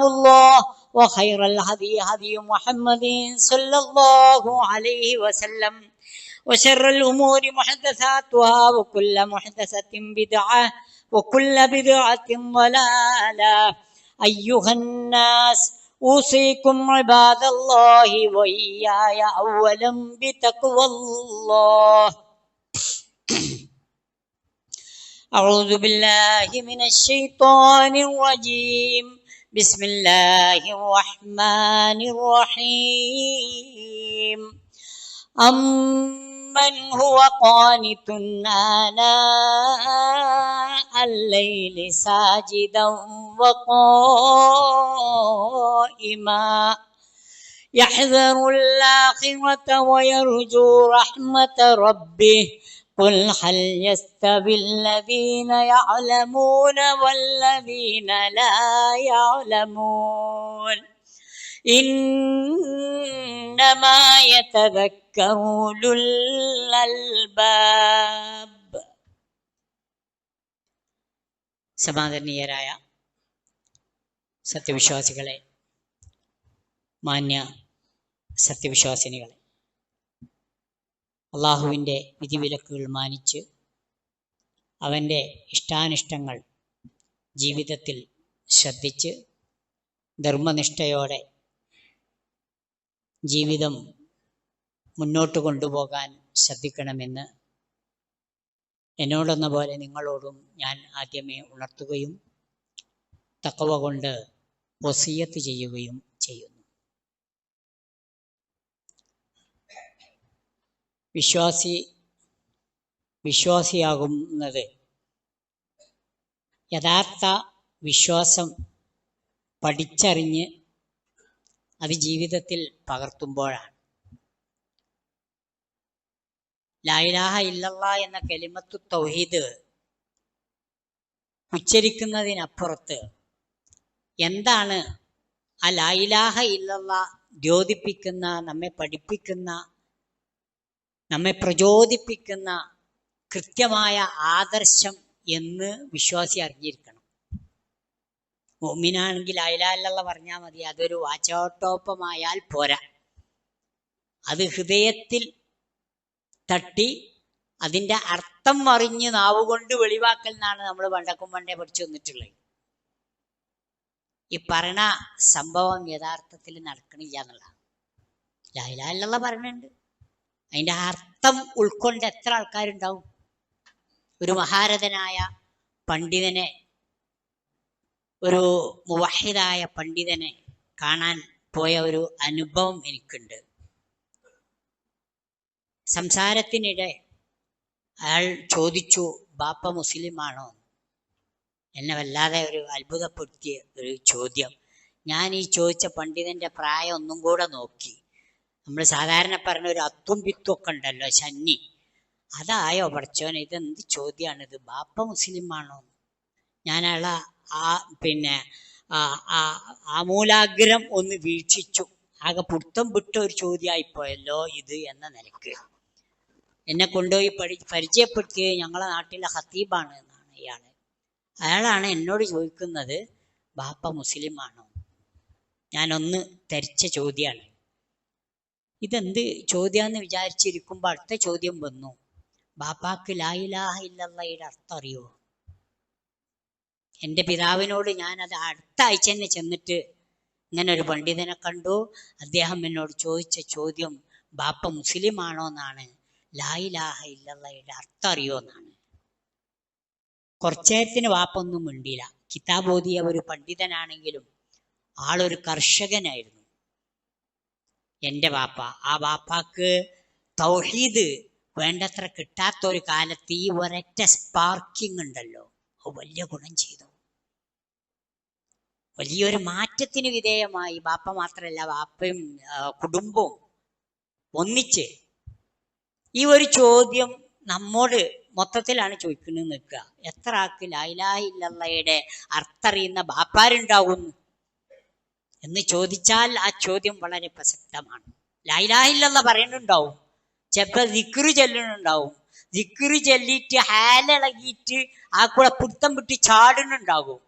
الله وخير الهدي هدي محمد صلى الله عليه وسلم. وشر الأمور محدثاتها وكل محدثة بدعة وكل بدعة ضلالة. أيها الناس أوصيكم عباد الله وإياي أولا بتقوى الله. أعوذ بالله من الشيطان الرجيم. بسم الله الرحمن الرحيم. أمن هو قانت آناء الليل ساجدا وقائما. يحذر الآخرة ويرجو رحمة ربه. قل هل يستوي الذين يعلمون والذين لا يعلمون إنما يتذكر أولو الألباب സമാദരണീയരായ സത്യവിശ്വാസികളെ മാന്യ സത്യവിശ്വാസിനികളെ അള്ളാഹുവിന്റെ വിധിവിലക്കുകൾ മാനിച്ച് അവന്റെ ഇഷ്ടാനിഷ്ടങ്ങൾ ജീവിതത്തിൽ ശ്രദ്ധിച്ച് ധർമ്മനിഷ്ഠയോടെ ജീവിതം മുന്നോട്ട് കൊണ്ടുപോകാൻ ശ്രദ്ധിക്കണമെന്ന് എന്നോടെന്ന പോലെ നിങ്ങളോടും ഞാൻ ആദ്യമേ ഉണർത്തുകയും തക്കവ കൊണ്ട് വസീയത്ത് ചെയ്യുകയും ചെയ്യുന്നു. വിശ്വാസി വിശ്വാസിയാകുന്നത്. യഥാർത്ഥ വിശ്വാസം പഠിച്ചറിഞ്ഞ് അത് ജീവിതത്തിൽ പകർത്തുമ്പോഴാണ്. ലായിലാഹ ഇല്ലല്ല എന്ന കെലിമത്തു തൗഹീദ് ഉച്ചരിക്കുന്നതിനപ്പുറത്ത് എന്താണ് ആ ലായിലാഹ ഇല്ലല്ല ദ്യോതിപ്പിക്കുന്ന നമ്മെ പഠിപ്പിക്കുന്ന നമ്മെ പ്രചോദിപ്പിക്കുന്ന കൃത്യമായ ആദർശം എന്ന് വിശ്വാസി അറിഞ്ഞിരിക്കണം. ഒമ്മിനാണെങ്കിൽ അയലാലുള്ള പറഞ്ഞാൽ മതി അതൊരു വാചോട്ടോപ്പമായാൽ പോരാ. അത് ഹൃദയത്തിൽ തട്ടി അതിന്റെ അർത്ഥം അറിഞ്ഞ് നാവുകൊണ്ട് വെളിവാക്കൽ എന്നാണ് നമ്മൾ പണ്ടക്കും പണ്ടേ പഠിച്ചു വന്നിട്ടുള്ളത്. ഈ പറയണ സംഭവം യഥാർത്ഥത്തിൽ നടക്കണില്ല എന്നുള്ളതാണ്. ലൈലാലുള്ള പറയുന്നുണ്ട് അതിന്റെ അർത്ഥം ഉൾക്കൊണ്ട് എത്ര ആൾക്കാരുണ്ടാവും? ഒരു മഹാരഥനായ പണ്ഡിതനെ ഒരു മുവഹിദായ പണ്ഡിതനെ കാണാൻ പോയ ഒരു അനുഭവം എനിക്കുണ്ട്. സംസാരത്തിനിടെ അയാൾ ചോദിച്ചു ബാപ്പ മുസ്ലിമാണോ? എന്നെ വല്ലാതെ ഒരു അത്ഭുതപ്പെടുത്തിയ ഒരു ചോദ്യം. ഞാൻ ഈ ചോദിച്ച പണ്ഡിതന്റെ പ്രായം ഒന്നും കൂടെ നോക്കി. നമ്മൾ സാധാരണ പറഞ്ഞ ഒരു അത്തും പിത്തും ഉണ്ടല്ലോ ശനി അതായോ പഠിച്ചോൻ ഇതെന്ത് ഇത് ബാപ്പ മുസ്ലിമാണോ? ഞാൻ അയാളെ ആ പിന്നെ ആമൂലാഗ്രം ഒന്ന് വീക്ഷിച്ചു. ആകെ പുടുത്തം വിട്ട ഒരു ചോദ്യമായിപ്പോയല്ലോ ഇത് എന്ന നിലയ്ക്ക്. എന്നെ കൊണ്ടുപോയി പഠി പരിചയപ്പെടുത്തി ഞങ്ങളെ നാട്ടിലെ ഹത്തീബാണ് എന്നാണ് ഇയാൾ അയാളാണ് എന്നോട് ചോദിക്കുന്നത് ബാപ്പ മുസ്ലിമാണോ? ഞാനൊന്ന് ധരിച്ച ചോദ്യമാണ് ഇതെന്ത് ചോദ്യമെന്ന് വിചാരിച്ചിരിക്കുമ്പോൾ അടുത്ത ചോദ്യം വന്നു. ബാപ്പാക്ക് ലായിലാഹ ഇല്ലയുടെ അർത്ഥം അറിയോ? എന്റെ പിതാവിനോട് ഞാൻ അത് അടുത്ത ആഴ്ച തന്നെ ചെന്നിട്ട് ഇങ്ങനെ ഒരു പണ്ഡിതനെ കണ്ടു. അദ്ദേഹം എന്നോട് ചോദിച്ച ചോദ്യം ബാപ്പ മുസ്ലിമാണോ എന്നാണ്. ലായിലാഹ ഇല്ലയുടെ അർത്ഥം അറിയോ എന്നാണ്. കുറച്ചേരത്തിന് വാപ്പ ഒന്നും മിണ്ടിയില്ല. കിതാബ് ഓതിയ ഒരു പണ്ഡിതനാണെങ്കിലും ആളൊരു കർഷകനായിരുന്നു. എന്റെ വാപ്പ. ആ വാപ്പാക്ക് തൗഹീദ് വേണ്ടത്ര കിട്ടാത്ത ഒരു കാലത്ത് ഈ ഒരൊറ്റ സ്പാർക്കിംഗ് ഉണ്ടല്ലോ. അത് വലിയ ഗുണം ചെയ്തു. വലിയൊരു മാറ്റത്തിന് വിധേയമായി ബാപ്പ മാത്രമല്ല ബാപ്പയും കുടുംബവും ഒന്നിച്ച് ഈ ഒരു ചോദ്യം നമ്മോട് മൊത്തത്തിലാണ് ചോദിക്കുന്നത് നിൽക്കുക. എത്ര ആൾക്ക് ലൈലായില്ലയുടെ അർത്ഥറിയുന്ന ബാപ്പാരുണ്ടാവുന്നു എന്ന് ചോദിച്ചാൽ ആ ചോദ്യം വളരെ പ്രസക്തമാണ്. ലൈലാഹില്ലെന്ന് പറയുന്നുണ്ടാവും. ചിലപ്പോൾ ദിക്റ് ചെല്ലുന്നുണ്ടാവും. ദിക്റ് ചെല്ലിയിട്ട് ഹാലിളകിയിട്ട് ആ കൂടെ പുത്തം വിട്ട് ചാടുന്നുണ്ടാകും.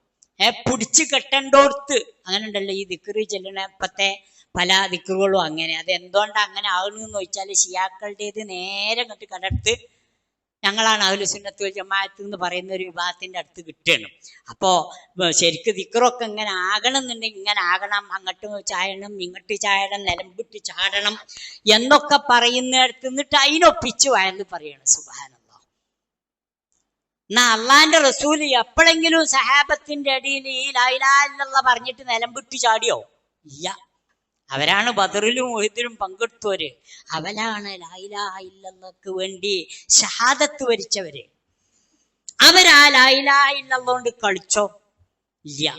ഏ പിടിച്ച് കെട്ടണ്ടോർത്ത്. അങ്ങനെ ഉണ്ടല്ലോ ഈ ദിക്കറി ചെല്ലണ ഇപ്പത്തെ പല ദിക്കറുകളും അങ്ങനെ. അത് എന്തുകൊണ്ടാണ് അങ്ങനെ ആകണമെന്ന് ചോദിച്ചാൽ ഷിയാക്കളുടേത് നേരെ കണ്ടിട്ട് കടർത്ത് ഞങ്ങളാണ് അതിൽ സുന്നത്തുൽ ജമാഅത്ത് എന്ന് പറയുന്ന ഒരു വിഭാഗത്തിന്റെ അടുത്ത് കിട്ടണം അപ്പോ ശരിക്കും ദിക്റൊക്കെ ഇങ്ങനെ ആകണം എന്നുണ്ടെങ്കിൽ ഇങ്ങനെ ആകണം. അങ്ങോട്ട് ചായണം ഇങ്ങോട്ട് ചായണം നിലമ്പിട്ട് ചാടണം എന്നൊക്കെ പറയുന്നിടത്ത് നിന്നിട്ട് അതിനൊപ്പിച്ച് വയന്ന് പറയണം. സുബാനം എന്നാ അള്ളാന്റെ റസൂൽ എപ്പോഴെങ്കിലും സഹാബത്തിന്റെ അടിയിൽ ഈ ലൈലാലുള്ള പറഞ്ഞിട്ട് നിലമ്പിട്ട് ചാടിയോ? ഇല്ല. അവരാണ് ബദറിലും ഒഹിദിലും പങ്കെടുത്തവര്. അവരാണ് ലായിലായില്ലക്ക് വേണ്ടി ഷഹാദത്ത് വരിച്ചവര്. അവരാ ലായിലായില്ലോണ്ട് കളിച്ചോ? ഇല്ല.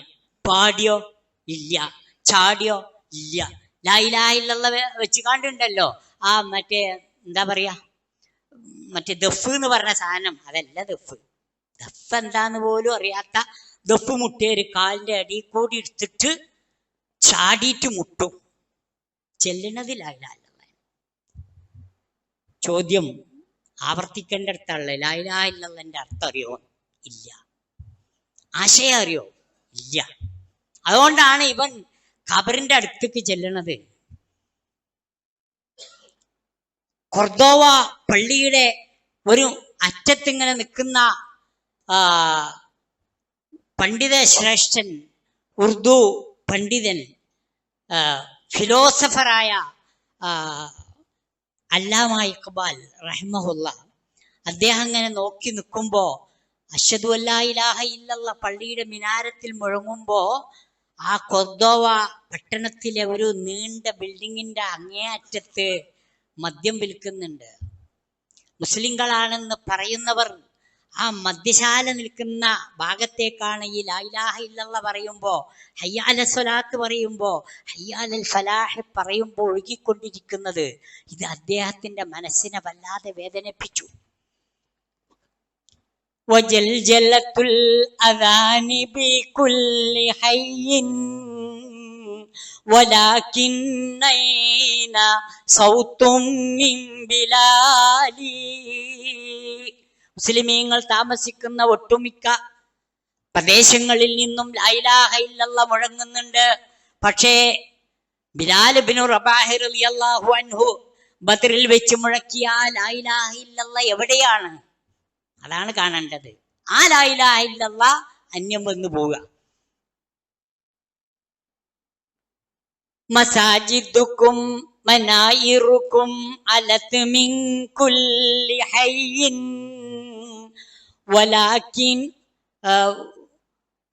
പാടിയോ? ഇല്ല. ചാടിയോ? ഇല്ല. ലായിലായില്ല വെച്ച് കണ്ടുണ്ടല്ലോ ആ മറ്റേ എന്താ പറയാ? മറ്റേ ദഫ് എന്ന് പറഞ്ഞ സാധനം. അതല്ല ദഫ്. ദഫ് എന്താന്ന് പോലും അറിയാത്ത ദഫ് മുട്ടിയൊരു കാലിന്റെ അടി കൂടി എടുത്തിട്ട് ചാടിയിട്ട് മുട്ടും. ചെല്ലണതിലായില്ല ചോദ്യം ആവർത്തിക്കേണ്ട അടുത്തുള്ള ലായിലായില്ലെന്റെ അർത്ഥം അറിയോ ഇല്ല. ആശയം അറിയോ? ഇല്ല. അതുകൊണ്ടാണ് ഇവൻ ഖബറിന്റെ അടുത്തേക്ക് ചെല്ലണത്. കൊർദോവ പള്ളിയുടെ ഒരു അറ്റത്തിങ്ങനെ നിൽക്കുന്ന പണ്ഡിത ശ്രേഷ്ഠൻ ഉറുദു പണ്ഡിതൻ ഫിലോസഫറായ അല്ലാമ ഇഖ്ബാൽ റഹ്മഹുല്ല. അദ്ദേഹം അങ്ങനെ നോക്കി നിൽക്കുമ്പോൾ അഷദു അല്ലാ ഇലാഹ ഇല്ലല്ല പള്ളിയുടെ മിനാരത്തിൽ മുഴങ്ങുമ്പോ ആ കൊർദോവ പട്ടണത്തിലെ ഒരു നീണ്ട ബിൽഡിങ്ങിന്റെ അങ്ങേയറ്റത്ത് മദ്യം വിൽക്കുന്നുണ്ട്. മുസ്ലിങ്ങളാണെന്ന് പറയുന്നവർ ആ മദ്യശാല നിൽക്കുന്ന ഭാഗത്തേക്കാണ് ഈ ലായിലാഹ ഇല്ലല്ല പറയുമ്പോ ഹയ്യാല സ്വലാത്ത് പറയുമ്പോ ഹയ്യാലൽ ഫലാഹ് പറയുമ്പോൾ ഒഴുകിക്കൊണ്ടിരിക്കുന്നത് ഇത് അദ്ദേഹത്തിന്റെ മനസ്സിനെ വല്ലാതെ വേദനിപ്പിച്ചു وجلجلة الأذان بكل حي ولكن أين صوت من بلالي മുസ്ലിമീങ്ങൾ താമസിക്കുന്ന ഒട്ടുമിക്ക പ്രദേശങ്ങളിൽ നിന്നും ലൈലാഹ ഇല്ലല്ല മുഴങ്ങുന്നുണ്ട്. പക്ഷേ അൻഹു ബദറിൽ വെച്ച് മുഴക്കിയ ആ എവിടെയാണ്? അതാണ് കാണേണ്ടത്. ആ ലായിലാഹ ഇല്ലല്ല അന്യം വന്നു പോവുക. മസാജിദുക്കും മനായിറുക്കും അലത്ത് മിൻ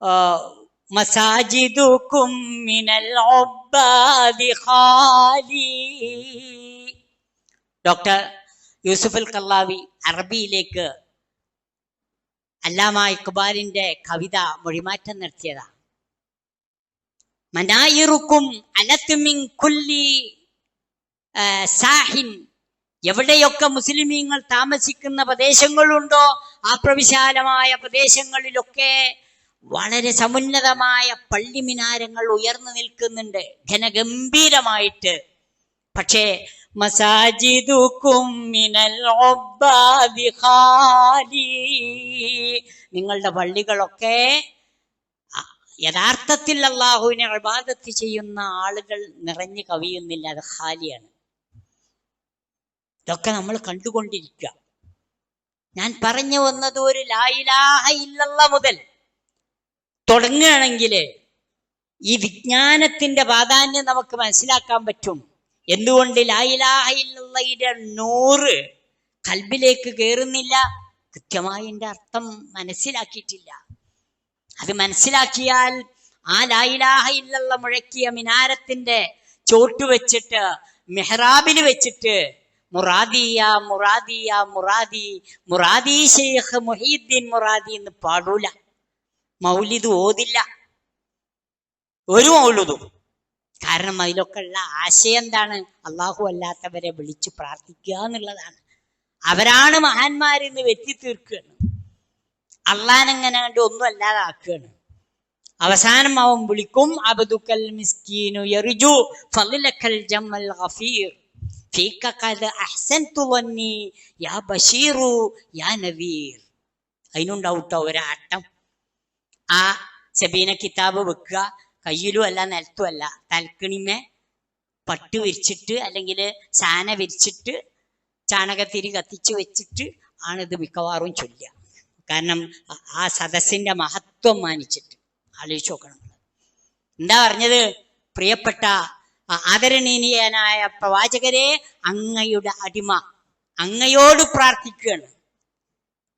ആ, മസാജിദുക്കും മിനൽ ഉബ്ബാദി ഖാലി ഡോക്ടർ യൂസുഫ് അൽ കല്ലാവി അറബിയിലേക്ക് അല്ലാമ ഇക്ബാലിന്റെ കവിത മൊഴിമാറ്റം നടത്തിയതാ. മനായിറുക്കും അലത്തുമിൻ കുല്ലി സാഹിൻ എവിടെയൊക്കെ മുസ്ലിമീങ്ങൾ താമസിക്കുന്ന പ്രദേശങ്ങളുണ്ടോ ആ പ്രവിശാലമായ പ്രദേശങ്ങളിലൊക്കെ വളരെ സമുന്നതമായ പള്ളി മിനാരങ്ങൾ ഉയർന്നു നിൽക്കുന്നുണ്ട്. ഘനഗംഭീരമായിട്ട്. പക്ഷേ മസാജിദുക്കും നിങ്ങളുടെ പള്ളികളൊക്കെ യഥാർത്ഥത്തിൽ അള്ളാഹുവിനെ ഇബാദത്ത് ചെയ്യുന്ന ആളുകൾ നിറഞ്ഞു കവിയുന്നില്ല. അത് ഖാലിയാണ്. ഇതൊക്കെ നമ്മൾ കണ്ടുകൊണ്ടിരിക്കുക. ഞാൻ പറഞ്ഞു വന്നത് ഒരു ലായിലാഹ ഇല്ലല്ല മുതൽ തുടങ്ങുകയാണെങ്കിൽ ഈ വിജ്ഞാനത്തിന്റെ പ്രാധാന്യം നമുക്ക് മനസ്സിലാക്കാൻ പറ്റും. എന്തുകൊണ്ട് ലായിലാഹ ഇല്ലയുടെ നൂറ് കൽബിലേക്ക് കയറുന്നില്ല? കൃത്യമായി എന്റെ അർത്ഥം മനസ്സിലാക്കിയിട്ടില്ല. അത് മനസ്സിലാക്കിയാൽ ആ ലായിലാഹ ഇല്ലല്ല മുഴക്കിയ മിനാരത്തിന്റെ ചോട്ട് വെച്ചിട്ട് മെഹ്റാബിൽ വെച്ചിട്ട് മുറാദിയ മുറാദിയ മുറാദി മുറാദി ഷെയ്ഖ് മുഹീദ്ദീൻ മുറാദി എന്ന് പാടൂല. മൗലിദ് ഓതില്ല. ഒരു മൗലുതും കാരണം അതിലൊക്കെ ഉള്ള ആശയം എന്താണ്? അള്ളാഹു അല്ലാത്തവരെ വിളിച്ച് പ്രാർത്ഥിക്കുക എന്നുള്ളതാണ്. അവരാണ് മഹാന്മാരെന്ന് വെത്തി തീർക്കുകയാണ്. അള്ളാനെങ്ങനെ കണ്ട് ഒന്നും അല്ലാതെ ആക്കുകയാണ് അവസാനം അവൻ വിളിക്കും അബദുക്കൽ മിസ്കീനു എറിജു ഫളിലക്കൽ ജമ്മൽ ഗഫീർ. ഫീക قد അഹ്സൻതു വന്നി യാ ബഷീറു യാ നദീർ അതിനുണ്ടാവും ട്ടോ ഒരാട്ടം ആ ചെബീന കിതാബ് വെക്കുക. കയ്യിലും അല്ല നിലത്തും അല്ല. തലക്കിണിമേ പട്ട് വിരിച്ചിട്ട് അല്ലെങ്കിൽ ചാന വിരിച്ചിട്ട് ചാണകത്തിരി കത്തിച്ച് വെച്ചിട്ട് ആണ് ഇത് മിക്കവാറും ചൊല്ലുക. കാരണം ആ- സദസ്സിന്റെ മഹത്വം മാനിച്ചിട്ട്. ആലോചിച്ച് നോക്കണം. എന്താ പറഞ്ഞത്? പ്രിയപ്പെട്ട ആദരണീയനായ പ്രവാചകരെ അങ്ങയുടെ അടിമ അങ്ങയോട് പ്രാർത്ഥിക്കുകയാണ്.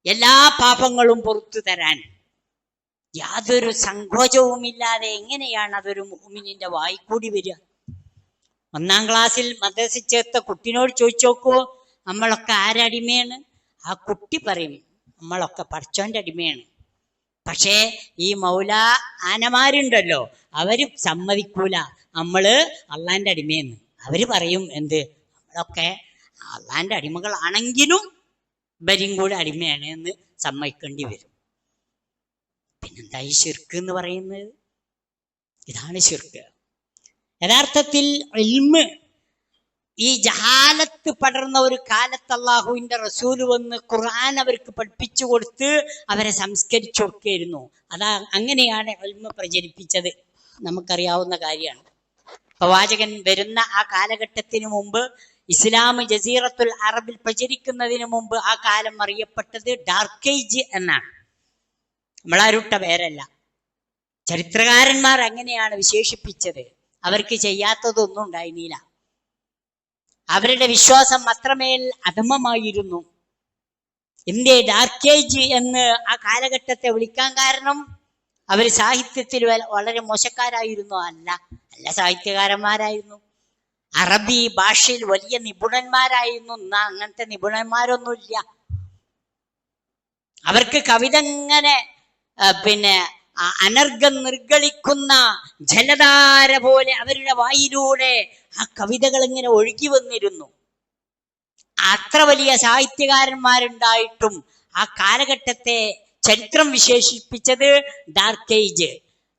എല്ലാ പാപങ്ങളും പുറത്തു തരാൻ. യാതൊരു സങ്കോചവുമില്ലാതെ എങ്ങനെയാണ് അതൊരു മുഹമ്മിനിന്റെ വായിക്കൂടി വരിക? ഒന്നാം ക്ലാസ്സിൽ മദ്രസിൽ ചേർത്ത കുട്ടിനോട് ചോദിച്ചു നോക്കൂ നമ്മളൊക്കെ ആരടിമയാണ്? ആ കുട്ടി പറയും നമ്മളൊക്കെ പഠിച്ചോന്റെ അടിമയാണ്. പക്ഷേ ഈ മൗല ആനമാരുണ്ടല്ലോ അവർ സമ്മതിക്കൂല. നമ്മൾ അള്ളാന്റെ അടിമയെന്ന്. അവർ പറയും എന്ത്? നമ്മളൊക്കെ അള്ളാന്റെ അടിമകളാണെങ്കിലും ഇവരും കൂടെ അടിമയാണ് എന്ന് സമ്മതിക്കേണ്ടി വരും. പിന്നെന്താ ഈ ശിർക്ക് എന്ന് പറയുന്നത്? ഇതാണ് ശിർക്ക്. യഥാർത്ഥത്തിൽ ഇൽമ് ഈ ജഹാലത്ത് പടർന്ന ഒരു കാലത്ത് അള്ളാഹുവിന്റെ റസൂൽ വന്ന് ഖുർആൻ അവർക്ക് പഠിപ്പിച്ചു കൊടുത്ത് അവരെ സംസ്കരിച്ചു കൊടുക്കുകയായിരുന്നു. അതാ അങ്ങനെയാണ് ഒൽമ പ്രചരിപ്പിച്ചത്. നമുക്കറിയാവുന്ന കാര്യമാണ്. പ്രവാചകൻ വരുന്ന ആ കാലഘട്ടത്തിന് മുമ്പ് ഇസ്ലാം ജസീറത്തുൽ അറബിൽ പ്രചരിക്കുന്നതിന് മുമ്പ് ആ കാലം അറിയപ്പെട്ടത് ഡാർക്കേജ് എന്നാണ്. നമ്മളാരുട്ട പേരല്ല. ചരിത്രകാരന്മാർ അങ്ങനെയാണ് വിശേഷിപ്പിച്ചത്. അവർക്ക് ചെയ്യാത്തതൊന്നും ഉണ്ടായിരുന്നില്ല. അവരുടെ വിശ്വാസം അത്രമേൽ അധമമായിരുന്നു. ഇന്ത്യ ഡാർക്ക് ഏജ് എന്ന് ആ കാലഘട്ടത്തെ വിളിക്കാൻ കാരണം അവർ സാഹിത്യത്തിൽ വളരെ മോശക്കാരായിരുന്നു. അല്ല നല്ല സാഹിത്യകാരന്മാരായിരുന്നു. അറബി ഭാഷയിൽ വലിയ നിപുണന്മാരായിരുന്നു. അങ്ങനത്തെ നിപുണന്മാരൊന്നുമില്ല. അവർക്ക് കവിത ഇങ്ങനെ പിന്നെ അനർഘം നിർഗളിക്കുന്ന ജലധാര പോലെ അവരുടെ വായിലൂടെ ആ കവിതകൾ ഇങ്ങനെ ഒഴുകി വന്നിരുന്നു. അത്ര വലിയ സാഹിത്യകാരന്മാരുണ്ടായിട്ടും ആ കാലഘട്ടത്തെ ചരിത്രം വിശേഷിപ്പിച്ചത് ഡാർക്ക് ഏജ്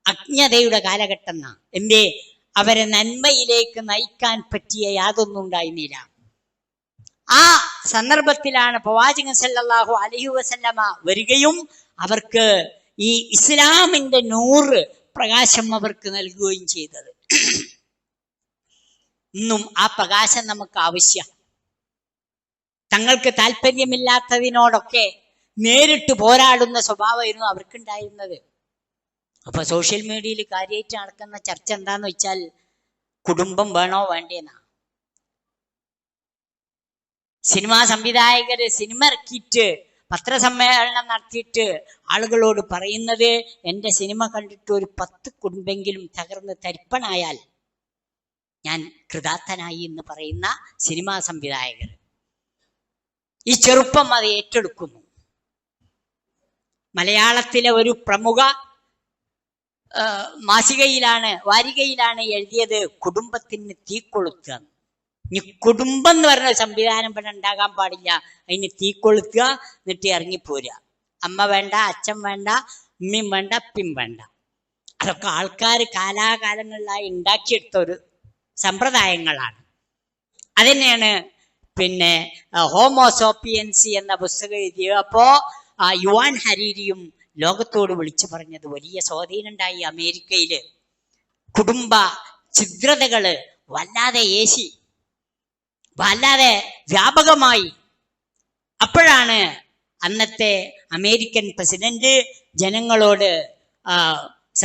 അജ്ഞതയുടെ കാലഘട്ടം എന്നാ. എന്തേ? അവരെ നന്മയിലേക്ക് നയിക്കാൻ പറ്റിയ യാതൊന്നും ഉണ്ടായിരുന്നില്ല. ആ സന്ദർഭത്തിലാണ് പ്രവാചകൻ സല്ലാഹു അലൈഹി വസല്ലമ വരികയും അവർക്ക് ഈ ഇസ്ലാമിന്റെ നൂറ് പ്രകാശം അവർക്ക് നൽകുകയും ചെയ്തത്. ഇന്നും ആ പ്രകാശം നമുക്ക് ആവശ്യം. തങ്ങൾക്ക് താല്പര്യമില്ലാത്തതിനോടൊക്കെ നേരിട്ട് പോരാടുന്ന സ്വഭാവമായിരുന്നു അവർക്കുണ്ടായിരുന്നത്. അപ്പൊ സോഷ്യൽ മീഡിയയിൽ കാര്യമായിട്ട് നടക്കുന്ന ചർച്ച എന്താന്ന് വെച്ചാൽ കുടുംബം വേണോ വേണ്ടേന്നാ. സിനിമാ സംവിധായകര് സിനിമ ഇറക്കിയിട്ട് പത്രസമ്മേളനം നടത്തിയിട്ട് ആളുകളോട് പറയുന്നത് എന്റെ സിനിമ കണ്ടിട്ട് ഒരു പത്ത് കുടുംബെങ്കിലും തകർന്ന് തരിപ്പണായാൽ ഞാൻ കൃതാർത്ഥനായി എന്ന് പറയുന്ന സിനിമാ സംവിധായകർ. ഈ ചെറുപ്പം അത് ഏറ്റെടുക്കുന്നു. മലയാളത്തിലെ ഒരു പ്രമുഖ മാസികയിലാണ് വാരികയിലാണ് എഴുതിയത് കുടുംബത്തിന് തീ കൊളുത്തുക ഇനി കുടുംബം എന്ന് പറഞ്ഞ സംവിധാനം ഇവിടെ ഉണ്ടാകാൻ പാടില്ല. അതിന് തീ കൊളുത്തുക എന്നിട്ട് ഇറങ്ങിപ്പോരുക. അമ്മ വേണ്ട അച്ഛൻ വേണ്ട ഉമ്മയും വേണ്ട അപ്പിയും വേണ്ട. അതൊക്കെ ആൾക്കാർ കാലാകാലങ്ങളിലായി ഉണ്ടാക്കിയെടുത്ത ഒരു സമ്പ്രദായങ്ങളാണ്. അതന്നെയാണ് പിന്നെ ഹോമോസോപ്പിയൻസി എന്ന പുസ്തകം എഴുതിയപ്പോ അപ്പോ ആ യുവാൻ ഹരീരിയും ലോകത്തോട് വിളിച്ചു പറഞ്ഞത് വലിയ സ്വാധീനമുണ്ടായി അമേരിക്കയിൽ. കുടുംബ ഛിദ്രതകൾ വല്ലാതെ ഏശി വല്ലാതെ വ്യാപകമായി. അപ്പോഴാണ് അന്നത്തെ അമേരിക്കൻ പ്രസിഡന്റ് ജനങ്ങളോട്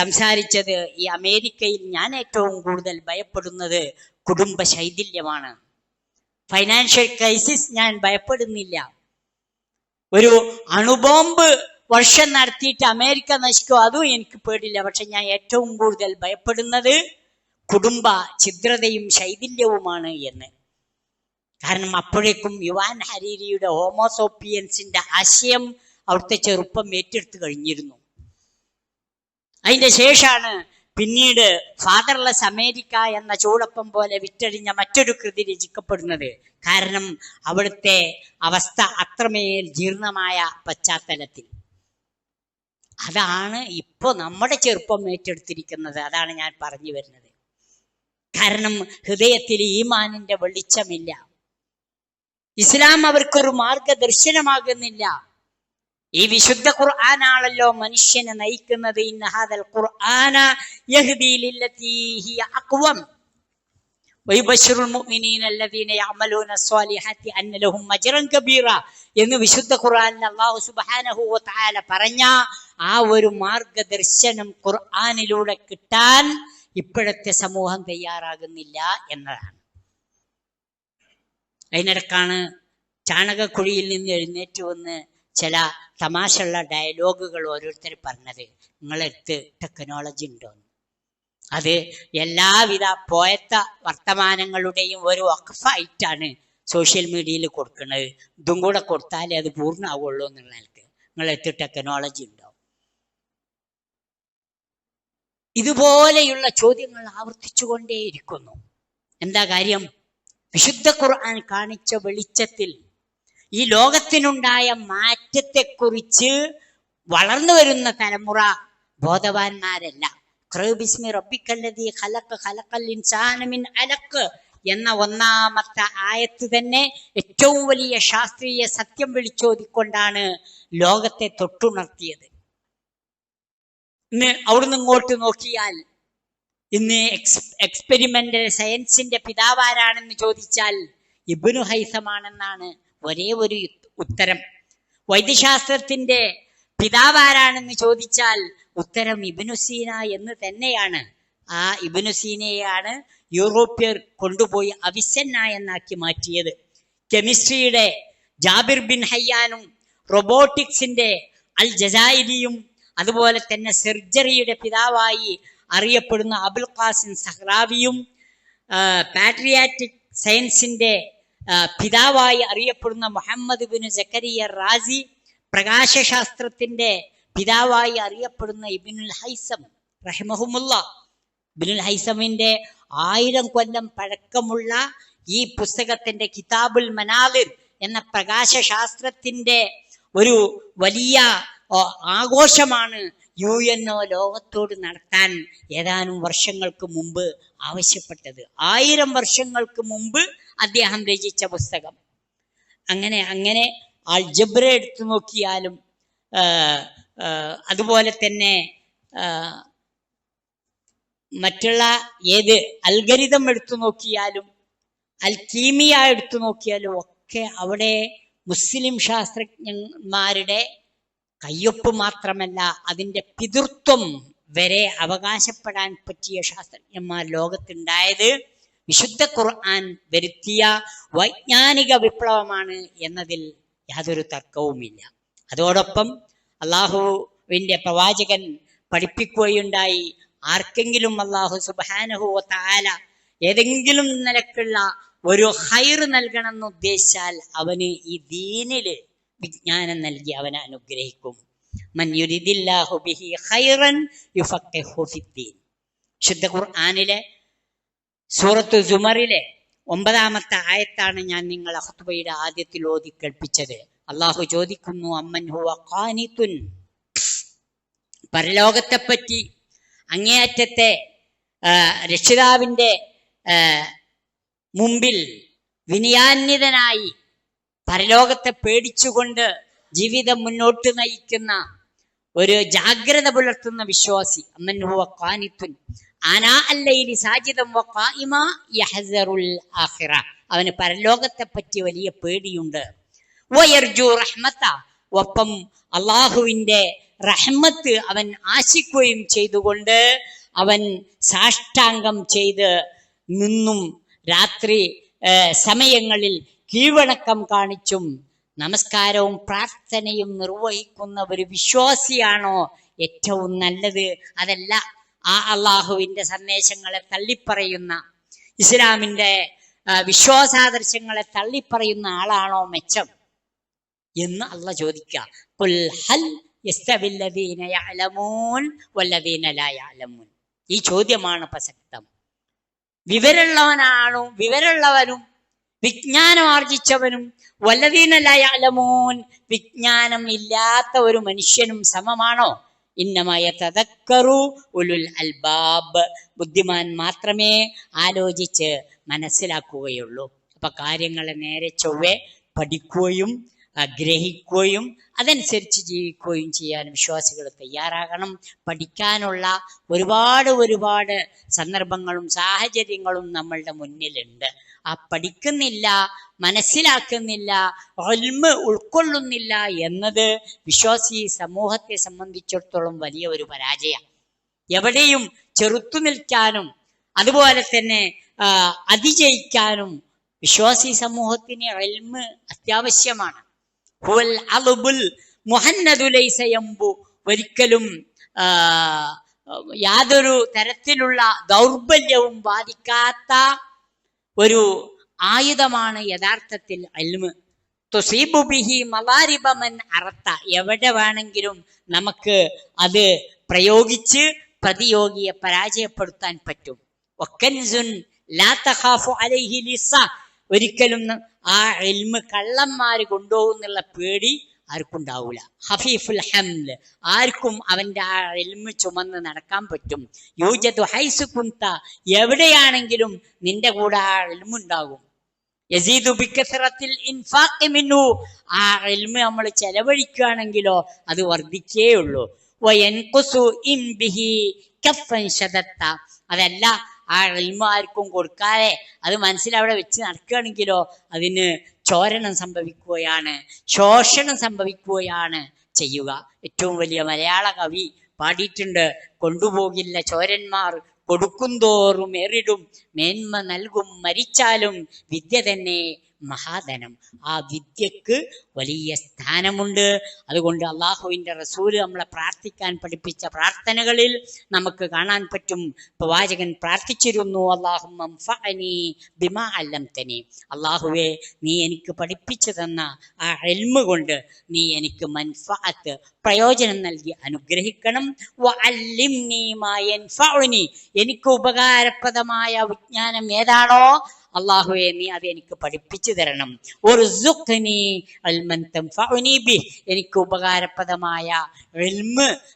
സംസാരിച്ചത് ഈ അമേരിക്കയിൽ ഞാൻ ഏറ്റവും കൂടുതൽ ഭയപ്പെടുന്നത് കുടുംബ ശൈഥില്യമാണ് ഫൈനാൻഷ്യൽ ക്രൈസിസ് ഞാൻ ഭയപ്പെടുന്നില്ല. ഒരു അണുബോംബ് വർഷം നടത്തിയിട്ട് അമേരിക്ക നശിക്കോ അതും എനിക്ക് പേടില്ല. പക്ഷെ ഞാൻ ഏറ്റവും കൂടുതൽ ഭയപ്പെടുന്നത് കുടുംബ ഛിദ്രതയും ശൈഥില്യവുമാണ് എന്ന്. കാരണം അപ്പോഴേക്കും യുവാൻ ഹരീരിയുടെ ഹോമോസോപ്പിയൻസിന്റെ ആശയം അവിടുത്തെ ചെറുപ്പം ഏറ്റെടുത്തു കഴിഞ്ഞിരുന്നു. അതിന്റെ ശേഷമാണ് പിന്നീട് ഫാദർലെസ് അമേരിക്ക എന്ന ചൂടപ്പം പോലെ വിറ്റഴിഞ്ഞ മറ്റൊരു കൃതി രചിക്കപ്പെടുന്നത്. കാരണം അവിടുത്തെ അവസ്ഥ അത്രമേൽ ജീർണമായ പശ്ചാത്തലത്തിൽ. അതാണ് ഇപ്പോൾ നമ്മുടെ ചെറുപ്പം ഏറ്റെടുത്തിരിക്കുന്നത്. അതാണ് ഞാൻ പറഞ്ഞു വരുന്നത്. കാരണം ഹൃദയത്തിൽ ഈമാനിന്റെ വെളിച്ചമില്ല. ഇസ്ലാം അവർക്കൊരു മാർഗദർശനമാകുന്നില്ല. ഈ വിശുദ്ധ ഖുർആനാണല്ലോ മനുഷ്യനെ നയിക്കുന്നത്. ഖുർആന എന്ന് വിശുദ്ധ ഖുർആൻ പറഞ്ഞ ആ ഒരു മാർഗദർശനം ഖുർആാനിലൂടെ കിട്ടാൻ ഇപ്പോഴത്തെ സമൂഹം തയ്യാറാകുന്നില്ല എന്നതാണ്. അതിനിടക്കാണ് ചാണകക്കുഴിയിൽ നിന്ന് എഴുന്നേറ്റ് വന്ന് ചില തമാശയുള്ള ഡയലോഗുകൾ ഓരോരുത്തർ പറഞ്ഞത്. നിങ്ങളെടുത്ത് ടെക്നോളജി ഉണ്ടോ അത് എല്ലാവിധ പോയത്ത വർത്തമാനങ്ങളുടെയും ഒരു ഒക്കഫായിട്ടാണ് സോഷ്യൽ മീഡിയയിൽ കൊടുക്കുന്നത്. ഇതും കൂടെ കൊടുത്താലേ അത് പൂർണമാവുള്ളൂ എന്നുള്ള നിലയ്ക്ക്. നിങ്ങളെടുത്ത് ടെക്നോളജി ഉണ്ടോ? ഇതുപോലെയുള്ള ചോദ്യങ്ങൾ ആവർത്തിച്ചുകൊണ്ടേയിരിക്കുന്നു. എന്താ കാര്യം? വിശുദ്ധ ഖുർആൻ കാണിച്ച വെളിച്ചത്തിൽ ഈ ലോകത്തിനുണ്ടായ മാറ്റത്തെക്കുറിച്ച് വളർന്നു വരുന്ന തലമുറ ബോധവാന്മാരല്ല. എന്ന ഒന്നാമത്തെ ആയത്ത് തന്നെ ഏറ്റവും വലിയ ശാസ്ത്രീയ സത്യം വിളിച്ചോതിക്കൊണ്ടാണ് ലോകത്തെ തൊട്ടുണർത്തിയത്. ഇന്ന് അവിടുന്ന് ഇങ്ങോട്ട് നോക്കിയാൽ ഇന്ന് എക്സ് എക്സ്പെരിമെന്റൽ സയൻസിന്റെ പിതാവാരാണെന്ന് ചോദിച്ചാൽ ഇബിനു ഹൈസമാണെന്നാണ് ഒരേ ഒരു ഉത്തരം. വൈദ്യശാസ്ത്രത്തിന്റെ പിതാവാരാണെന്ന് ചോദിച്ചാൽ ഉത്തരം ഇബ്നു സീന എന്ന് തന്നെയാണ്. ആ ഇബ്നു സീനയെയാണ് യൂറോപ്യർ കൊണ്ടുപോയി അവിസന്ന എന്നാക്കി മാറ്റിയത്. കെമിസ്ട്രിയുടെ ജാബിർ ബിൻ ഹയ്യാനും റൊബോട്ടിക്സിന്റെ അൽ ജസായിരിയും അതുപോലെ തന്നെ സർജറിയുടെ പിതാവായി അറിയപ്പെടുന്ന അബുൽ ഖാസിം സഹ്റാവിയും പാട്രിയാറ്റിക് സയൻസിന്റെ പിതാവായി അറിയപ്പെടുന്ന മുഹമ്മദ് ബിൻ ജക്കരിയ റാസി പ്രകാശശാസ്ത്രത്തിന്റെ പിതാവായി അറിയപ്പെടുന്ന ഇബിനുൽ ഹൈസം റഹിമഹുമുല്ല. ഇബിനുൽ ഹൈസമിന്റെ ആയിരം കൊല്ലം പഴക്കമുള്ള ഈ പുസ്തകത്തിന്റെ കിതാബുൽ മനാലിർ എന്ന പ്രകാശശാസ്ത്രത്തിന്റെ ഒരു വലിയ ആഘോഷമാണ് യു എൻ ഒ ലോകത്തോട് നടത്താൻ ഏതാനും വർഷങ്ങൾക്ക് മുമ്പ് ആവശ്യപ്പെട്ടത്. ആയിരം വർഷങ്ങൾക്ക് മുമ്പ് അദ്ദേഹം രചിച്ച പുസ്തകം. അങ്ങനെ അങ്ങനെ അൾജബ്ര എടുത്തു നോക്കിയാലും അതുപോലെ തന്നെ മറ്റുള്ള ഏത് അൽഗരിതം എടുത്തു നോക്കിയാലും അൽക്കീമിയ എടുത്തു നോക്കിയാലും ഒക്കെ അവിടെ മുസ്ലിം ശാസ്ത്രജ്ഞന്മാരുടെ കയ്യൊപ്പ് മാത്രമല്ല അതിന്റെ പിതൃത്വം വരെ അവകാശപ്പെടാൻ പറ്റിയ ശാസ്ത്രജ്ഞന്മാർ ലോകത്തുണ്ടായത് വിശുദ്ധ ഖുർആൻ വരുത്തിയ വൈജ്ഞാനിക വിപ്ലവമാണ് എന്നതിൽ യാതൊരു തർക്കവുമില്ല. അതോടൊപ്പം അള്ളാഹുവിന്റെ പ്രവാചകൻ പഠിപ്പിക്കുകയുണ്ടായി ആർക്കെങ്കിലും അള്ളാഹു സുബാനഹു താല ഏതെങ്കിലും നിലക്കുള്ള ഒരു ഹൈർ നൽകണമെന്ന് ഉദ്ദേശിച്ചാൽ അവന് ഈ ദീനിൽ വിജ്ഞാനം നൽകി അവൻ അനുഗ്രഹിക്കും. ഖൈറൻ ശുദ്ധ ഖുർആനിലെ സൂറത്തു സുമറിലെ ഒമ്പതാമത്തെ ആയത്താണ് ഞാൻ നിങ്ങളെ ഹുത്തുബയുടെ ആദ്യത്തിൽ ഓതി കേൾപ്പിച്ചത്. അള്ളാഹു ചോദിക്കുന്നു അമ്മൻ ഹുവ ഖാനിത്തുൻ പരലോകത്തെപ്പറ്റി അങ്ങേയറ്റത്തെ രക്ഷിതാവിന്റെ മുമ്പിൽ വിനയാന്വിതനായി പരലോകത്തെ പേടിച്ചുകൊണ്ട് ജീവിതം മുന്നോട്ട് നയിക്കുന്ന ഒരു ജാഗ്രത പുലർത്തുന്ന വിശ്വാസി. അമ്മൻ ഹുവ ആനാ അവന് പരലോകത്തെ പറ്റി വലിയ പേടിയുണ്ട്. ഒപ്പം അള്ളാഹുവിന്റെ റഹ്മത്ത് അവൻ ആശിക്കുകയും ചെയ്തുകൊണ്ട് അവൻ സാഷ്ടാംഗം ചെയ്ത് നിന്നും രാത്രി സമയങ്ങളിൽ കീഴ്വണക്കം കാണിച്ചും നമസ്കാരവും പ്രാർത്ഥനയും നിർവഹിക്കുന്ന ഒരു വിശ്വാസിയാണോ ഏറ്റവും നല്ലത്? അതല്ല ആ അള്ളാഹുവിന്റെ സന്ദേശങ്ങളെ തള്ളിപ്പറയുന്ന ഇസ്ലാമിന്റെ വിശ്വാസാദർശങ്ങളെ തള്ളിപ്പറയുന്ന ആളാണോ മെച്ചം? എന്ന് അള്ള ചോദിക്കുക "ഖുൽ ഹൽ യസ്തവി അല്ലദീന വല്ലദീന ലാ യഅലമൂൻ. ഈ ചോദ്യമാണ് പ്രസക്തം. വിവരമുള്ളവനാണോ? വിവരമുള്ളവനും വിജ്ഞാനം ആർജിച്ചവനും വല്ലദീന ലാ വിജ്ഞാനം ഇല്ലാത്ത ഒരു മനുഷ്യനും സമമാണോ? ഇന്നമായ തദക്കറു ഉലുൽ അൽബാബ്. ബുദ്ധിമാൻ മാത്രമേ ആലോചിച്ച് മനസ്സിലാക്കുകയുള്ളൂ. അപ്പൊ കാര്യങ്ങളെ നേരെ ചൊവ്വെ പഠിക്കുകയും ഗ്രഹിക്കുകയും അതനുസരിച്ച് ജീവിക്കുകയും ചെയ്യാൻ വിശ്വാസികൾ തയ്യാറാകണം. പഠിക്കാനുള്ള ഒരുപാട് ഒരുപാട് സന്ദർഭങ്ങളും സാഹചര്യങ്ങളും നമ്മളുടെ മുന്നിലുണ്ട്. ആ പഠിക്കുന്നില്ല മനസ്സിലാക്കുന്നില്ല ഒൽമ ഉൾക്കൊള്ളുന്നില്ല എന്നത് വിശ്വാസി സമൂഹത്തെ സംബന്ധിച്ചിടത്തോളം വലിയ ഒരു പരാജയമാണ് എവിടെയും ചെറുത്തു നിൽക്കാനും അതുപോലെ തന്നെ അതിജയിക്കാനും വിശ്വാസി സമൂഹത്തിന് എൽമ് അത്യാവശ്യമാണ്. ഹുവൽ അളുബുൽ മുഹന്നദു ലൈസ യംബു. ഒരിക്കലും യാതൊരു തരത്തിലുള്ള ദൗർബല്യവും ബാധിക്കാത്ത ഒരു ആയുധമാണ് യഥാർത്ഥത്തിൽ അൽമ്. തുസീബുബിഹി മവാരിബമൻ അറത്ത. എവിടെ വേണമെങ്കിലും നമുക്ക് അത് പ്രയോഗിച്ച് പ്രതിയോഗിയെ പരാജയപ്പെടുത്താൻ പറ്റും. ഒക്കൻസുൻ ലാ തഖാഫു ലിസ. ഒരിക്കലും ആ എൽമ് കള്ളന്മാര് കൊണ്ടുപോകുന്നുള്ള പേടി ആർക്കും ഉണ്ടാവൂല ഹഫീഫുൽ ഹംൽ ആർക്കും അവന്റെ ആ എൽമ് ചുമന്ന് നടക്കാൻ പറ്റും. യൂജത്ത് ഹൈസു കുന്ത. എവിടെയാണെങ്കിലും നിന്റെ കൂടെ ആ എൽമുണ്ടാകും. യസീദു ബിക്കസറത്തിൽ ഇൻഫാഖി ആ എൽമ് നമ്മൾ ചെലവഴിക്കുകയാണെങ്കിലോ അത് വർദ്ധിക്കേ ഉള്ളൂ അതല്ല ആ എൽമ ആർക്കും കൊടുക്കാതെ അത് മനസ്സിലവിടെ വെച്ച് നടക്കുകയാണെങ്കിലോ അതിന് ചോരണം സംഭവിക്കുകയാണ്. ശോഷണം സംഭവിക്കുകയാണ് ചെയ്യുക. ഏറ്റവും വലിയ മലയാള കവി പാടിയിട്ടുണ്ട്. കൊണ്ടുപോകില്ല ചോരന്മാർ. കൊടുക്കുന്തോറും എറിടും. മേന്മ നൽകും മരിച്ചാലും വിദ്യ തന്നെ മഹാധനം. ആ വിദ്യക്ക് വലിയ സ്ഥാനമുണ്ട്. അതുകൊണ്ട് അള്ളാഹുവിന്റെ റസൂൽ നമ്മളെ പ്രാർത്ഥിക്കാൻ പഠിപ്പിച്ച പ്രാർത്ഥനകളിൽ നമുക്ക് കാണാൻ പറ്റും. പ്രവാചകൻ പ്രാർത്ഥിച്ചിരുന്നു അള്ളാഹു ബിമാ അള്ളാഹുവെ നീ എനിക്ക് പഠിപ്പിച്ചു തന്ന ആ എൽമ കൊണ്ട് നീ എനിക്ക് മൻഫാത്ത് പ്രയോജനം നൽകി അനുഗ്രഹിക്കണം. എനിക്ക് ഉപകാരപ്രദമായ വിജ്ഞാനം ഏതാണോ അള്ളാഹുവെ നീ അത് എനിക്ക് പഠിപ്പിച്ചു തരണം. ഒരു എനിക്ക് ഉപകാരപ്രദമായ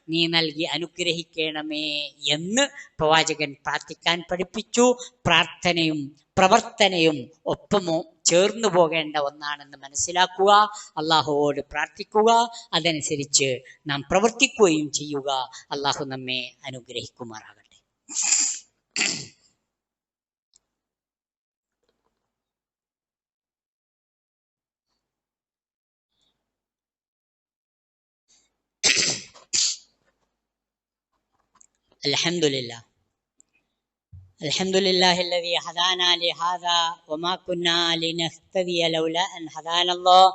നീ നൽകി അനുഗ്രഹിക്കണമേ എന്ന് പ്രവാചകൻ പ്രാർത്ഥിക്കാൻ പഠിപ്പിച്ചു. പ്രാർത്ഥനയും പ്രവർത്തനയും ഒപ്പമോ ചേർന്നു പോകേണ്ട ഒന്നാണെന്ന് മനസ്സിലാക്കുക. അള്ളാഹുവോട് പ്രാർത്ഥിക്കുക. അതനുസരിച്ച് നാം പ്രവർത്തിക്കുകയും ചെയ്യുക. അള്ളാഹു നമ്മെ അനുഗ്രഹിക്കുമാറാകട്ടെ. الحمد لله الحمد لله الذي هدانا لهذا وما كنا لنهتدي لولا أن هدانا الله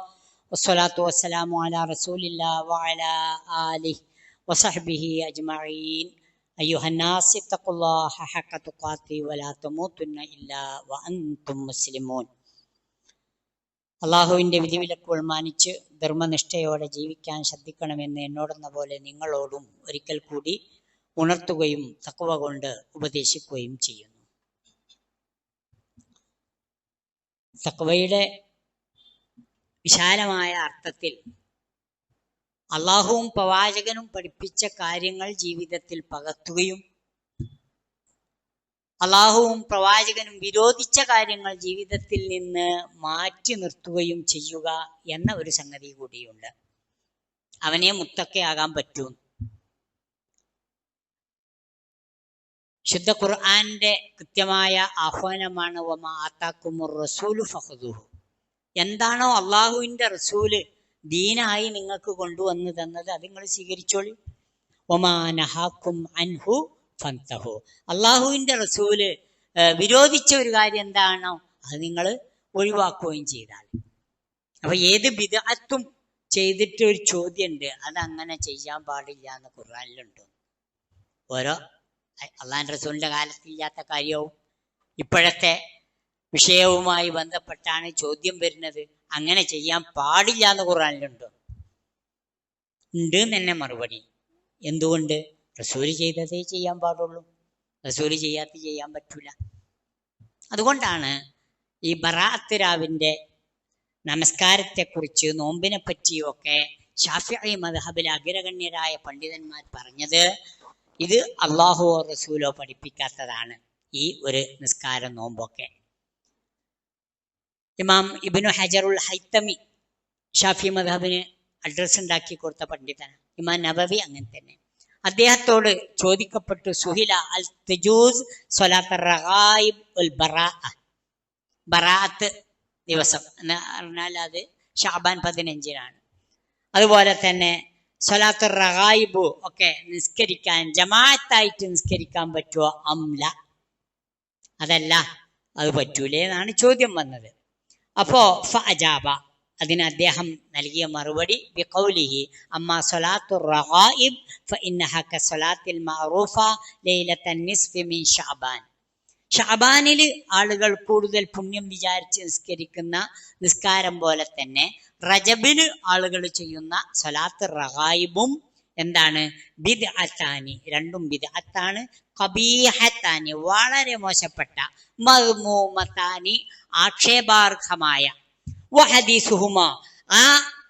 والصلاة والسلام على رسول الله وعلى آله وصحبه أجمعين أيها الناس اتقوا الله حق تقاته ولا تموتن إلا وأنتم مسلمون അള്ളാഹുവിന്റെ വിധിവിലക്ക് ഉൾമാനിച്ച് ധർമ്മനിഷ്ഠയോടെ ജീവിക്കാൻ ശ്രദ്ധിക്കണമെന്ന് എന്നോടെന്ന പോലെ നിങ്ങളോടും ഒരിക്കൽ കൂടി ഉണർത്തുകയും തക്കവ കൊണ്ട് ഉപദേശിക്കുകയും ചെയ്യുന്നു. തക്കവയുടെ വിശാലമായ അർത്ഥത്തിൽ അള്ളാഹുവും പ്രവാചകനും പഠിപ്പിച്ച കാര്യങ്ങൾ ജീവിതത്തിൽ പകർത്തുകയും അള്ളാഹുവും പ്രവാചകനും വിരോധിച്ച കാര്യങ്ങൾ ജീവിതത്തിൽ നിന്ന് മാറ്റി നിർത്തുകയും ചെയ്യുക എന്ന ഒരു സംഗതി കൂടിയുണ്ട്. അവനെ മുത്തക്കയാകാൻ പറ്റൂ. ശുദ്ധ ഖുർആാന്റെ കൃത്യമായ ആഹ്വാനമാണ് ഒമ ആത്താക്കുമുർ റസൂലു ഫഹദുഹു എന്താണോ അള്ളാഹുവിന്റെ റസൂൽ ദീനായി നിങ്ങൾക്ക് കൊണ്ടുവന്നു തന്നത് അത് നിങ്ങൾ സ്വീകരിച്ചോളി. ഒമാ അൻഹു ഫന്തഹു അള്ളാഹുവിന്റെ റസൂൽ വിരോധിച്ച ഒരു കാര്യം എന്താണോ അത് നിങ്ങൾ ഒഴിവാക്കുകയും ചെയ്താൽ. അപ്പൊ ഏത് വിധത്തും ചെയ്തിട്ട് ഒരു ചോദ്യമുണ്ട് അത് അങ്ങനെ ചെയ്യാൻ പാടില്ല എന്ന് ഖുർആാനിലുണ്ട്. ഓരോ അള്ളാഹിന്റെ റസൂലിന്റെ കാലത്തില്ലാത്ത കാര്യവും ഇപ്പോഴത്തെ വിഷയവുമായി ബന്ധപ്പെട്ടാണ് ചോദ്യം വരുന്നത്. അങ്ങനെ ചെയ്യാൻ പാടില്ല എന്ന് ഖുറാനിലുണ്ടോ ഉണ്ട് തന്നെ മറുപടി. എന്തുകൊണ്ട്? റസൂൽ ചെയ്തതേ ചെയ്യാൻ പാടുള്ളൂ. റസൂൽ ചെയ്യാത്ത ചെയ്യാൻ പറ്റൂല. അതുകൊണ്ടാണ് ഈ ബറാഅത്ത് രാവിന്റെ നമസ്കാരത്തെക്കുറിച്ച് നോമ്പിനെ പറ്റിയൊക്കെ ഷാഫി മദ്ഹബിലെ അഗ്രഗണ്യരായ പണ്ഡിതന്മാർ പറഞ്ഞത് ഇത് അള്ളാഹുവോ റസൂലോ പഠിപ്പിക്കാത്തതാണ് ഈ ഒരു നിസ്കാര നോമ്പൊക്കെ. ഇമാം ഇബിനു ഹജറുൽ ഹൈത്തമി ഷാഫി മദാബിന് അഡ്രസ്സ് ഉണ്ടാക്കി കൊടുത്ത പണ്ഡിതനാണ്. ഇമാം നബവി അങ്ങനെ തന്നെ. അദ്ദേഹത്തോട് ചോദിക്കപ്പെട്ടു സുഹില അൽ തജൂസ് ബറാത്ത് ദിവസം എന്ന് പറഞ്ഞാൽ അത് ഷാബാൻ പതിനഞ്ചിനാണ്. അതുപോലെ തന്നെ സ്വലാത്ത് റഹായിബു ഒക്കെ നിസ്കരിക്കാൻ ജമാഅത്തായിട്ട് നിസ്കരിക്കാൻ പറ്റുമോ അംല അതല്ല അത് പറ്റൂലേ എന്നാണ് ചോദ്യം വന്നത്. അപ്പോ ഫജാബ അതിന് അദ്ദേഹം നൽകിയ മറുപടി അമ്മ സ്വലാത്തു റഗായിബ് ഫഇന്നഹ മഅറൂഫ ലൈലത്തൻ മിൻ ആളുകൾ കൂടുതൽ പുണ്യം വിചാരിച്ച് നിസ്കരിക്കുന്ന നിസ്കാരം പോലെ തന്നെ റജബിന് ആളുകൾ ചെയ്യുന്ന സ്വലാത്ത് റഹായിബും എന്താണ്? ബിദ് അത്താനി രണ്ടും ബിദ് അത്താണ് കബീഹത്താനി. വളരെ മോശപ്പെട്ട മഹ്മൂമത്താനി ആക്ഷേപാർഹമായ. വഹദീസുഹുമ. ആ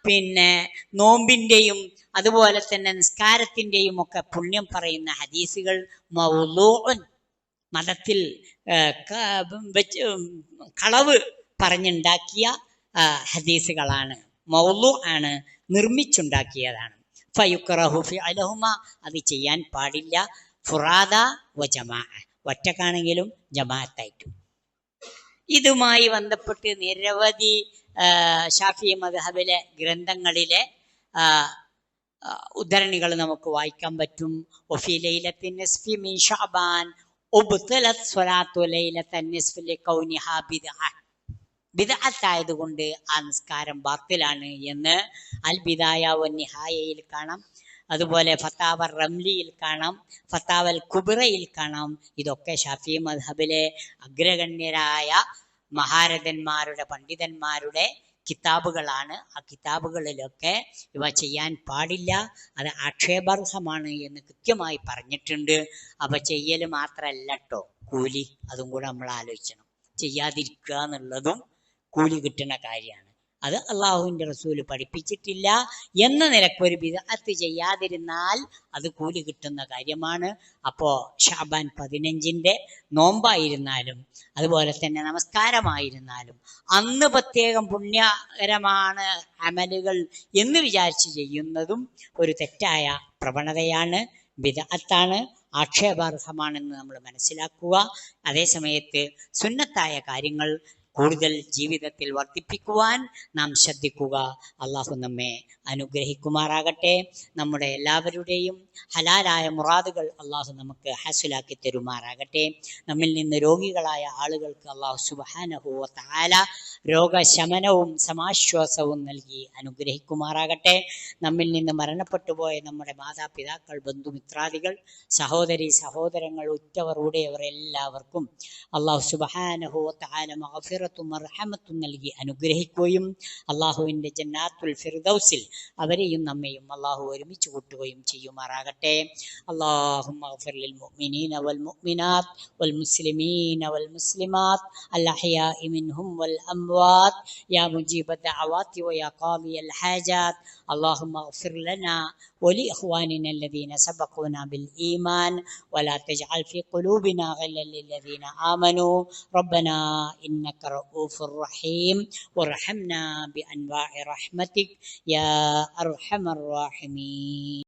പിന്നെ നോമ്പിന്റെയും അതുപോലെ തന്നെ നിസ്കാരത്തിന്റെയും ഒക്കെ പുണ്യം പറയുന്ന ഹദീസുകൾ മൗലൂൻ മതത്തിൽ കളവ് പറഞ്ഞുണ്ടാക്കിയ ഹദീസുകളാണ്. മൗലു ആണ് നിർമ്മിച്ചുണ്ടാക്കിയതാണ്. ഫയുക്കറഹുഫി അലഹുമ അത് ചെയ്യാൻ പാടില്ല. ഫുറാദ വ ജമാ ഒറ്റക്കാണെങ്കിലും ജമാഅത്തായിട്ടും. ഇതുമായി ബന്ധപ്പെട്ട് നിരവധി ഷാഫി മദ്ഹബിലെ ഗ്രന്ഥങ്ങളിലെ ഉദ്ധരണികൾ നമുക്ക് വായിക്കാൻ പറ്റും. ഒഫി മിൻ ഷാബാൻ ഉബ്തലത് സ്വലാത്തു ലൈലത്തൻ നിസ്ഫി ലികൗനിഹാ ബിദ്അ ബിദ്അത്തായതുകൊണ്ട് ആ നിസ്കാരം ബാത്തിലാണ് എന്ന് അൽ ബിദായ നിഹായയിൽ കാണാം. അതുപോലെ ഫത്താവർ റംലിയിൽ കാണാം. ഫത്താവൽ കുബിറയിൽ കാണാം. ഇതൊക്കെ ഷാഫി മദ്ഹബിലെ അഗ്രഗണ്യരായ മഹാരഥന്മാരുടെ പണ്ഡിതന്മാരുടെ കിതാബുകളാണ്. ആ കിതാബുകളിലൊക്കെ ഇവ ചെയ്യാൻ പാടില്ല. അത് ആക്ഷേപാർഹമാണ് എന്ന് കൃത്യമായി പറഞ്ഞിട്ടുണ്ട്. അവ ചെയ്യൽ മാത്രമല്ല കേട്ടോ കൂലി അതും കൂടെ നമ്മൾ ആലോചിക്കണം. ചെയ്യാതിരിക്കുക എന്നുള്ളതും കൂലി കിട്ടുന്ന കാര്യമാണ്. അത് അള്ളാഹുവിന്റെ റസൂൽ പഠിപ്പിച്ചിട്ടില്ല എന്ന നിലയ്ക്ക് ഒരു ബിദഅത്ത് ചെയ്യാതിരുന്നാൽ അത് കൂലി കിട്ടുന്ന കാര്യമാണ്. അപ്പോൾ ഷാബാൻ പതിനഞ്ചിന്റെ നോമ്പായിരുന്നാലും അതുപോലെ തന്നെ നമസ്കാരമായിരുന്നാലും അന്ന് പ്രത്യേകം പുണ്യകരമാണ് അമലുകൾ എന്ന് വിചാരിച്ച് ചെയ്യുന്നതും ഒരു തെറ്റായ പ്രവണതയാണ്. ബിദഅത്താണ് ആക്ഷേപാർഹമാണെന്ന് നമ്മൾ മനസ്സിലാക്കുക. അതേസമയത്ത് സുന്നത്തായ കാര്യങ്ങൾ കൂടുതൽ ജീവിതത്തിൽ വർദ്ധിപ്പിക്കുവാൻ നാം ശ്രദ്ധിക്കുക. അള്ളാഹു നമ്മെ അനുഗ്രഹിക്കുമാറാകട്ടെ. നമ്മുടെ എല്ലാവരുടെയും ഹലാലായ മുറാദുകൾ അള്ളാഹു നമുക്ക് ഹാസിലാക്കി തരുമാറാകട്ടെ. നമ്മിൽ നിന്ന് രോഗികളായ ആളുകൾക്ക് അള്ളാഹു സുബാനഹുവ താല രോഗശമനവും സമാശ്വാസവും നൽകി അനുഗ്രഹിക്കുമാറാകട്ടെ. നമ്മിൽ നിന്ന് മരണപ്പെട്ടുപോയ നമ്മുടെ മാതാപിതാക്കൾ ബന്ധുമിത്രാദികൾ സഹോദരി സഹോദരങ്ങൾ ഉറ്റവർ ഉടയവർ എല്ലാവർക്കും അള്ളാഹു സുബഹാനഹുവ താല മഹഫിറത്തും റഹമത്തും നൽകി അനുഗ്രഹിക്കുകയും അള്ളാഹുവിൻ്റെ ജന്നാത്തുൽ ഫിർദൗസിൽ അവരെയും നമ്മയും അള്ളാഹു ഒരുമിച്ച് കൂട്ടുകയും ചെയ്യുമാറാകട്ടെ അള്ളാഹു മഗ്ഫിർ للمؤمنين والمؤمنات والمسلمين والمسلمات الأحياء منهم والأموات يا مجيب الدعوات ويا قاضي الحاجات اللهم اغفر لنا ولإخواننا الذين سبقونا بالإيمان ولا تجعل في قلوبنا غلا للذين آمنوا ربنا إنك رؤوف رحيم وارحمنا بأنواع رحمتك يا أرحم الراحمين.